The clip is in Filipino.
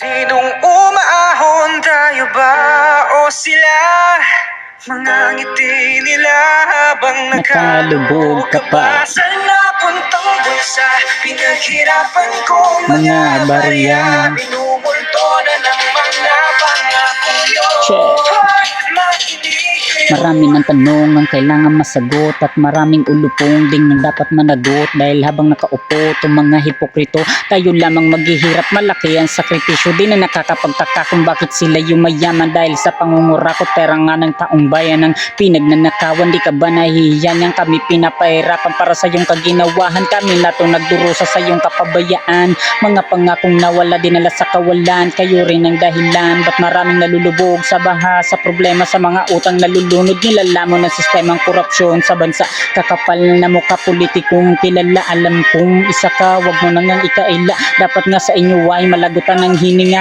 Sinong umaahon tayo ba o sila? Mga ngiti nila habang Nakalubog ka pa. Saan napuntang bulsa? Pinaghirapan kong Mga barya. Marami ng tanong ang kailangan masagot at maraming ulupong ding nang dapat managot dahil habang nakaupo itong mga hipokrito tayo lamang maghihirap. Malaki ang sakripisyo di na nakakapagtaka kung bakit sila yumayaman dahil sa pangungurakot pera nga ng taong bayan ng pinagnanakawan. Di ka ba nahihiyan niyang kami pinapahirapan para sa iyong kaginawahan? Kami na to nagdurusa sa iyong kapabayaan. Mga pangakong nawala dinala sa kawalan. Kayo rin ang dahilan ba't maraming nalulubog sa baha sa problema sa mga utang nalulunod nilalamon ng sistemang korupsyon sa bansa kakapal na mukha politikong kilala. Alam kong isa ka wag mo nang ikaila. Dapat nga sa inyo ay malagutan ng hininga